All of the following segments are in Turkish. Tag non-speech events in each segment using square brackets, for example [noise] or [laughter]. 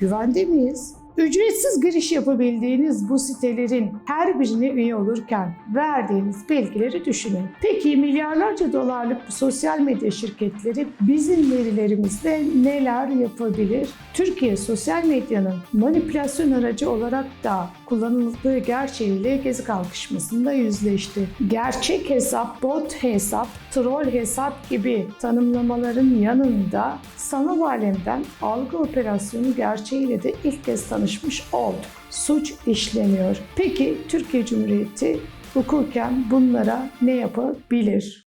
Güvende miyiz? Ücretsiz giriş yapabildiğiniz bu sitelerin her birine üye olurken verdiğiniz bilgileri düşünün. Peki milyarlarca dolarlık bu sosyal medya şirketleri bizim verilerimizle neler yapabilir? Türkiye sosyal medyanın manipülasyon aracı olarak da kullanıldığı gerçeğiyle gezi kalkışmasında yüzleşti. Gerçek hesap, bot hesap, troll hesap gibi tanımlamaların yanında sanal alemden algı operasyonu gerçeğiyle de ilk kez tanışmış olduk. Suç işleniyor. Peki Türkiye Cumhuriyeti hukuken bunlara ne yapabilir?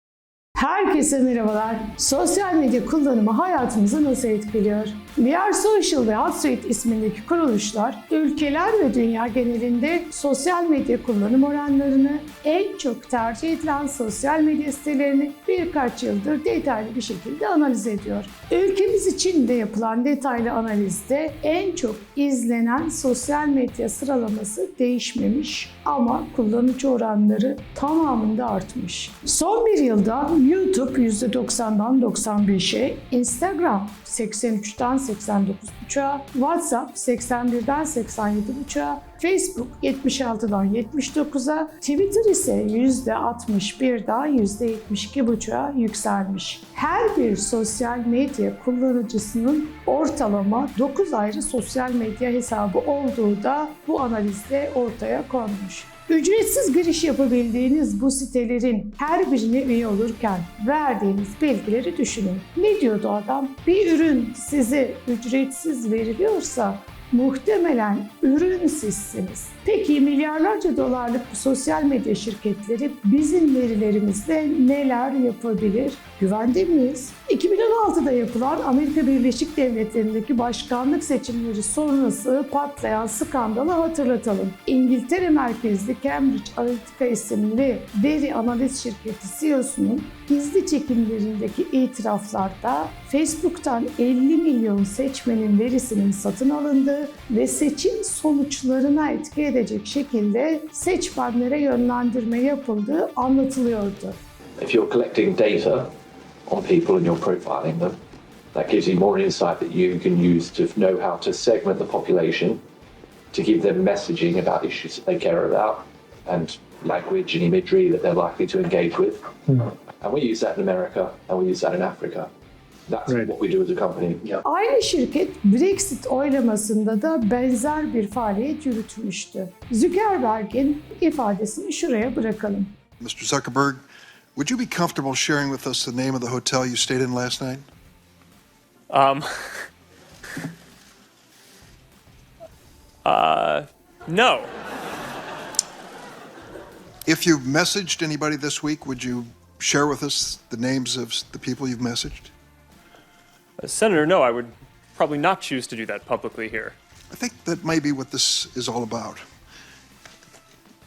Herkese merhabalar. Sosyal medya kullanımı hayatımızı nasıl etkiliyor? We Social ve HotSuite ismindeki kuruluşlar ülkeler ve dünya genelinde sosyal medya kullanım oranlarını en çok tercih edilen sosyal medya sitelerini birkaç yıldır detaylı bir şekilde analiz ediyor. Ülkemiz için de yapılan detaylı analizde en çok izlenen sosyal medya sıralaması değişmemiş ama kullanıcı oranları tamamında artmış. Son bir yılda YouTube %90'dan 95'e, Instagram 83'ten 89.5'a, WhatsApp 81'den 87.5'a, Facebook 76'dan 79'a, Twitter ise %61'den %72.5'a yükselmiş. Her bir sosyal medya kullanıcısının ortalama 9 ayrı sosyal medya hesabı olduğu da bu analizde ortaya konmuş. Ücretsiz giriş yapabildiğiniz bu sitelerin her birine üye olurken verdiğiniz bilgileri düşünün. Ne diyordu adam? Bir ürün size ücretsiz veriliyorsa muhtemelen ürün sizsiniz. Peki milyarlarca dolarlık bu sosyal medya şirketleri bizim verilerimizle neler yapabilir? Güvende miyiz? 2016'da yapılan Amerika Birleşik Devletleri'ndeki başkanlık seçimleri sonrası patlayan skandalı hatırlatalım. İngiltere merkezli Cambridge Analytica isimli veri analiz şirketi CEO'sunun gizli çekimlerindeki itiraflarda Facebook'tan 50 milyon seçmenin verisinin satın alındığı ve seçim sonuçlarına etki edecek şekilde seçmenlere yönlendirme yapıldığı anlatılıyordu. If you're collecting data on people and you're profiling them, that gives you more insight that you can use to know how to segment the population, to give them messaging about issues that they care about, and language and imagery that they're likely to engage with. And we use that in America and we use that in Africa. That's Right. what we do as a company. Yeah. Aynı şirket Brexit oylamasında da benzer bir faaliyet yürütmüştü. Zuckerberg'in ifadesini şuraya bırakalım. Mr. Zuckerberg, would you be comfortable sharing with us the name of the hotel you stayed in last night? Um. [laughs] uh, no. If you've messaged anybody this week, would you share with us the names of the people you've messaged? Uh, Senator, no, I would probably not choose to do that publicly here. I think that may be what this is all about.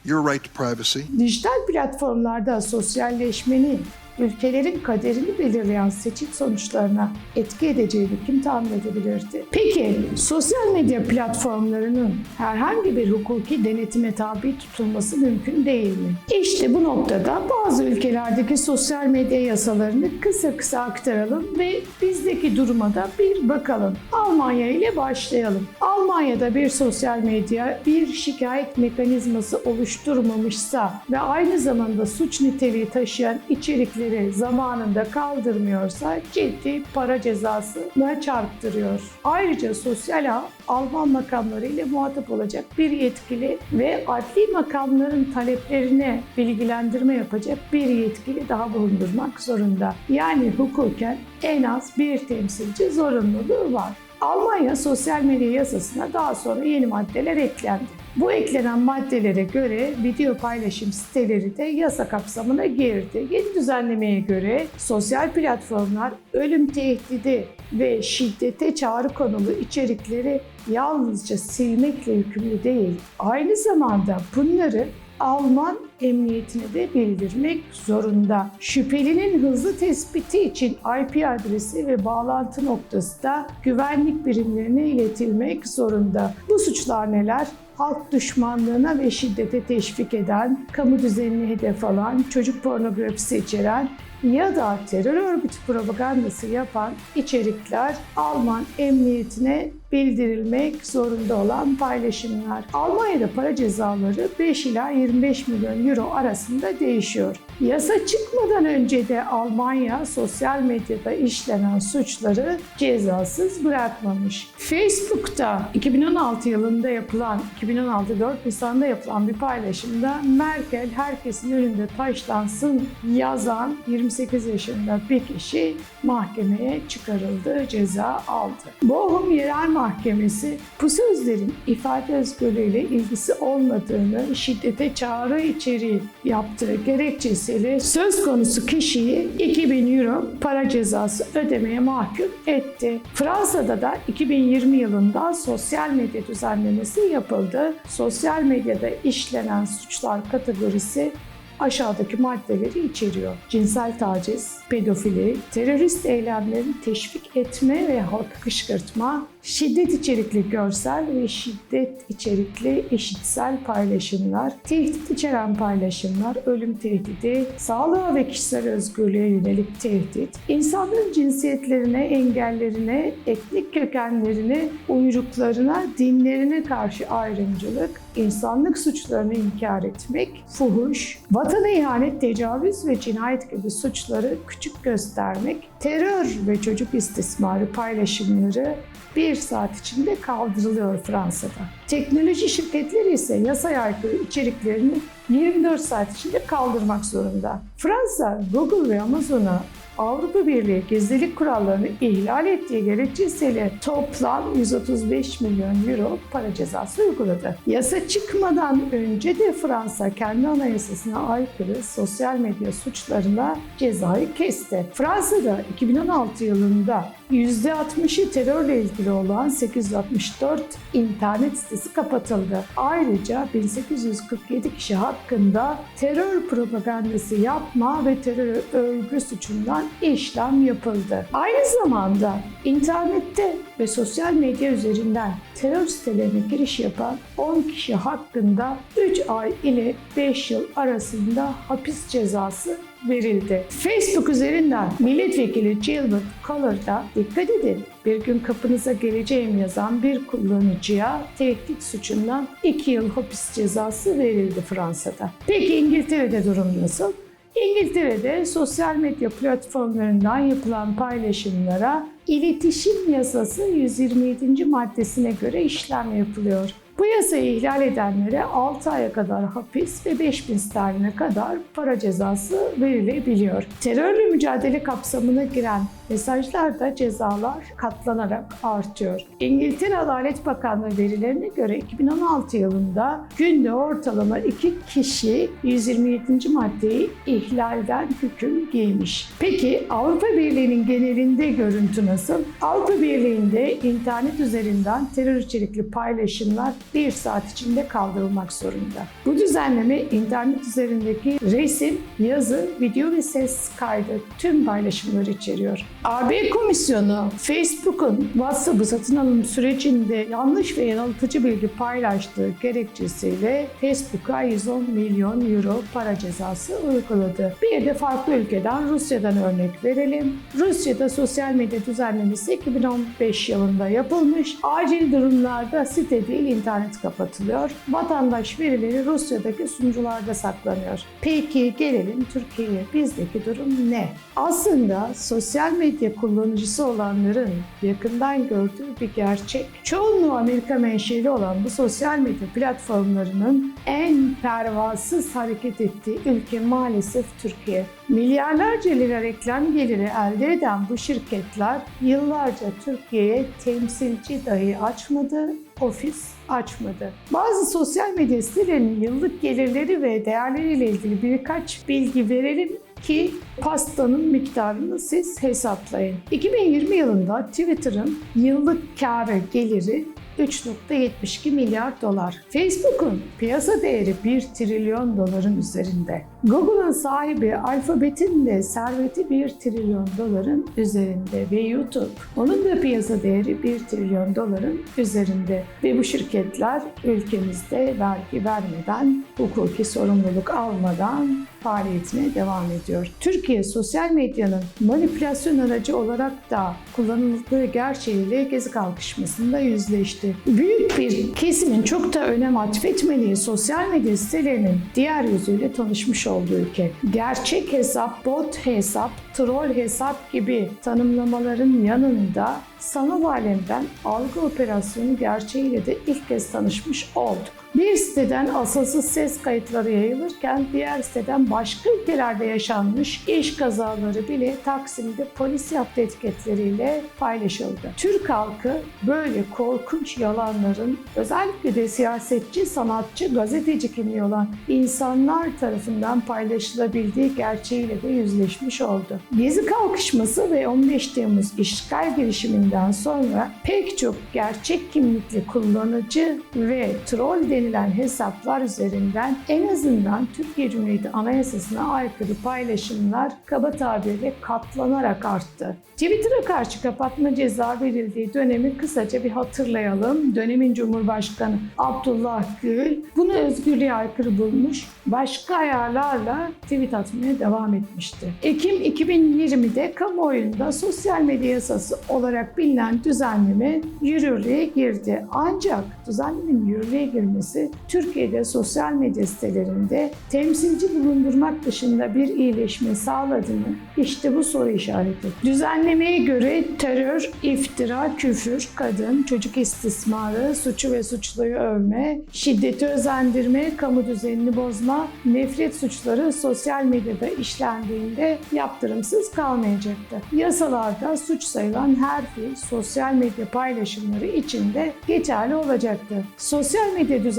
Your right to privacy. Dijital platformlarda sosyalleşmenin ülkelerin kaderini belirleyen seçim sonuçlarına etki edeceğini kim tahmin edebilirdi? Peki sosyal medya platformlarının herhangi bir hukuki denetime tabi tutulması mümkün değil mi? İşte bu noktada bazı ülkelerdeki sosyal medya yasalarını kısa kısa aktaralım ve bizdeki duruma da bir bakalım. Almanya ile başlayalım. Almanya'da bir sosyal medya bir şikayet mekanizması oluşturmamışsa ve aynı zamanda suç niteliği taşıyan içerikleri zamanında kaldırmıyorsa ciddi para cezasına çarptırıyor. Ayrıca sosyal ağ Alman makamları ile muhatap olacak bir yetkili ve adli makamların taleplerine bilgilendirme yapacak bir yetkili daha bulundurmak zorunda. Yani hukuken en az bir temsilci zorunluluğu var. Almanya sosyal medya yasasına daha sonra yeni maddeler eklendi. Bu eklenen maddelere göre video paylaşım siteleri de yasa kapsamına girdi. Yeni düzenlemeye göre sosyal platformlar ölüm tehdidi ve şiddete çağrı konulu içerikleri yalnızca silmekle yükümlü değil. Aynı zamanda bunları Alman emniyetine de bildirmek zorunda. Şüphelinin hızlı tespiti için IP adresi ve bağlantı noktası da güvenlik birimlerine iletilmek zorunda. Bu suçlar neler? Halk düşmanlığına ve şiddete teşvik eden, kamu düzenini hedef alan, çocuk pornografisi içeren ya da terör örgütü propagandası yapan içerikler Alman emniyetine bildirilmek zorunda olan paylaşımlar. Almanya'da para cezaları 5 ila 25 milyon euro arasında değişiyor. Yasa çıkmadan önce de Almanya sosyal medyada işlenen suçları cezasız bırakmamış. Facebook'ta 2016 yılında yapılan, 2016 4 Nisan'da yapılan bir paylaşımda Merkel herkesin önünde taşlansın yazan 28 yaşında bir kişi mahkemeye çıkarıldı, ceza aldı. Bochum Yerel Mahkemesi bu sözlerin ifade özgürlüğüyle ilgisi olmadığını, şiddete çağrı içeriği yaptığı gerekçesiyle söz konusu kişiyi 2000 euro para cezası ödemeye mahkum etti. Fransa'da da 2020 yılında sosyal medya düzenlemesi yapıldı. Sosyal medyada işlenen suçlar kategorisi aşağıdaki maddeleri içeriyor. Cinsel taciz, pedofili, terörist eylemlerin teşvik etme ve halkı kışkırtma, şiddet içerikli görsel ve şiddet içerikli eşitsel paylaşımlar, tehdit içeren paylaşımlar, ölüm tehdidi, sağlığa ve kişisel özgürlüğe yönelik tehdit, insanların cinsiyetlerine, engellerine, etnik kökenlerine, uyruklarına, dinlerine karşı ayrımcılık, insanlık suçlarını inkar etmek, fuhuş, vatana ihanet, tecavüz ve cinayet gibi suçları küçük göstermek, terör ve çocuk istismarı paylaşımları bir saat içinde kaldırılıyor Fransa'da. Teknoloji şirketleri ise yasaya aykırı içeriklerini 24 saat içinde kaldırmak zorunda. Fransa, Google ve Amazon'a Avrupa Birliği gizlilik kurallarını ihlal ettiği gerekçesiyle toplam 135 milyon euro para cezası uyguladı. Yasa çıkmadan önce de Fransa kendi anayasasına aykırı sosyal medya suçlarına cezayı kesti. Fransa'da 2016 yılında %60'ı terörle ilgili olan 864 internet sitesi kapatıldı. Ayrıca 1847 kişi hakkında terör propagandası yapma ve terör örgü suçundan işlem yapıldı. Aynı zamanda internette ve sosyal medya üzerinden terör sitelerine giriş yapan 10 kişi hakkında 3 ay ile 5 yıl arasında hapis cezası verildi. Facebook üzerinden milletvekili Gilbert Collard'a dikkat edin bir gün kapınıza geleceğim yazan bir kullanıcıya tehdit suçundan 2 yıl hapis cezası verildi Fransa'da. Peki İngiltere'de durum nasıl? İngiltere'de sosyal medya platformlarından yapılan paylaşımlara iletişim yasası 127. maddesine göre işlem yapılıyor. Bu yasayı ihlal edenlere 6 aya kadar hapis ve 5000 sterline kadar para cezası verilebiliyor. Terörle mücadele kapsamına giren mesajlarda cezalar katlanarak artıyor. İngiltere Adalet Bakanlığı verilerine göre 2016 yılında günde ortalama 2 kişi 127. maddeyi ihlalden hüküm giymiş. Peki Avrupa Birliği'nin genelinde görüntü nasıl? Avrupa Birliği'nde internet üzerinden terör içerikli paylaşımlar bir saat içinde kaldırılmak zorunda. Bu düzenleme internet üzerindeki resim, yazı, video ve ses kaydı tüm paylaşımları içeriyor. AB Komisyonu Facebook'un WhatsApp'ı satın alım sürecinde yanlış ve yanıltıcı bilgi paylaştığı gerekçesiyle Facebook'a 110 milyon euro para cezası uyguladı. Bir de farklı ülkeden Rusya'dan örnek verelim. Rusya'da sosyal medya düzenlemesi 2015 yılında yapılmış. Acil durumlarda site değil internet kapatılıyor. Vatandaş verileri Rusya'daki sunucularda saklanıyor. Peki gelelim Türkiye'ye. Bizdeki durum ne? Aslında sosyal medya kullanıcısı olanların yakından gördüğü bir gerçek. Çoğunluğu Amerika menşeli olan bu sosyal medya platformlarının en pervasız hareket ettiği ülke maalesef Türkiye. Milyarlarca lira reklam geliri elde eden bu şirketler yıllarca Türkiye'ye temsilci dahi açmadı, ofis açmadı. Bazı sosyal medya sitelerinin yıllık gelirleri ve değerleriyle ilgili birkaç bilgi verelim ki pastanın miktarını siz hesaplayın. 2020 yılında Twitter'ın yıllık karı geliri 3.72 milyar dolar. Facebook'un piyasa değeri 1 trilyon doların üzerinde. Google'ın sahibi Alphabet'in de serveti 1 trilyon doların üzerinde ve YouTube onun da piyasa değeri 1 trilyon doların üzerinde ve bu şirketler ülkemizde vergi vermeden, hukuki sorumluluk almadan faaliyetine devam ediyor. Türkiye sosyal medyanın manipülasyon aracı olarak da kullanıldığı gerçeğiyle gezi kalkışmasında yüzleşti. Büyük bir kesimin çok da önem atfetmediği sosyal medya sitelerinin diğer yüzüyle tanışmış olduğu ülke. Gerçek hesap, bot hesap, troll hesap gibi tanımlamaların yanında sanal alemden algı operasyonu gerçeğiyle de ilk kez tanışmış olduk. Bir siteden asılsız ses kayıtları yayılırken diğer siteden başka ülkelerde yaşanmış iş kazaları bile Taksim'de polis yaptı etiketleriyle paylaşıldı. Türk halkı böyle korkunç yalanların özellikle de siyasetçi, sanatçı, gazeteci kimliği olan insanlar tarafından paylaşılabildiği gerçeğiyle de yüzleşmiş oldu. Gezi kalkışması ve 15 Temmuz işgal girişiminden sonra pek çok gerçek kimlikli kullanıcı ve troll denilen hesaplar üzerinden en azından Türkiye Cumhuriyeti Anayasası'na aykırı paylaşımlar kaba tabirle katlanarak arttı. Twitter'a karşı kapatma ceza verildiği dönemi kısaca bir hatırlayalım. Dönemin Cumhurbaşkanı Abdullah Gül bunu özgürlüğe aykırı bulmuş, başka ayarlarla tweet atmaya devam etmişti. Ekim 2020'de kamuoyunda sosyal medya yasası olarak bilinen düzenleme yürürlüğe girdi. Ancak düzenlemenin yürürlüğe girmesi Türkiye'de sosyal medya sitelerinde temsilci bulundurmak dışında bir iyileşme sağladı mı? İşte bu soru işareti. Düzenlemeye göre terör, iftira, küfür, kadın, çocuk istismarı, suçu ve suçluyu övme, şiddeti özendirme, kamu düzenini bozma, nefret suçları sosyal medyada işlendiğinde yaptırımsız kalmayacaktı. Yasalarda suç sayılan her fiil sosyal medya paylaşımları içinde geçerli olacaktı. Sosyal medya düzenlemesi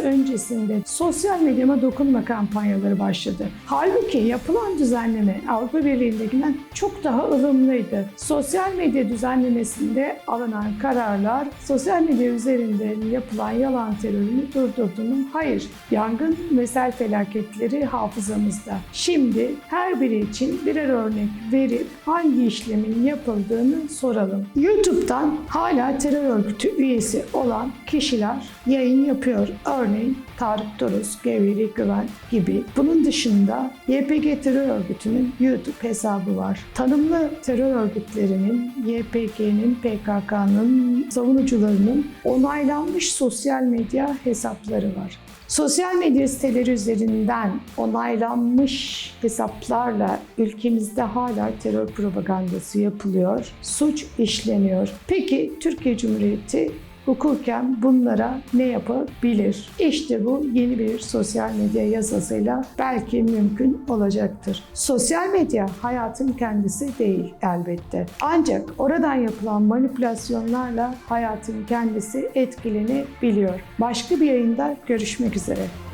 öncesinde sosyal medyama dokunma kampanyaları başladı. Halbuki yapılan düzenleme Avrupa Birliği'ndekinden çok daha ılımlıydı. Sosyal medya düzenlemesinde alınan kararlar sosyal medya üzerinde yapılan yalan terörünü durdurdu? Hayır. Yangın ve sel felaketleri hafızamızda. Şimdi her biri için birer örnek verip hangi işlemin yapıldığını soralım. YouTube'dan hala terör örgütü üyesi olan kişiler yayın yapıyor. Örneğin Tarık Torus, Gevheri Güven gibi. Bunun dışında YPG terör örgütünün YouTube hesabı var. Tanımlı terör örgütlerinin, YPG'nin, PKK'nın, savunucularının onaylanmış sosyal medya hesapları var. Sosyal medya siteleri üzerinden onaylanmış hesaplarla ülkemizde hala terör propagandası yapılıyor, suç işleniyor. Peki Türkiye Cumhuriyeti hukuken bunlara ne yapabilir? İşte bu yeni bir sosyal medya yasasıyla belki mümkün olacaktır. Sosyal medya hayatın kendisi değil elbette. Ancak oradan yapılan manipülasyonlarla hayatın kendisi etkilenebiliyor. Başka bir yayında görüşmek üzere.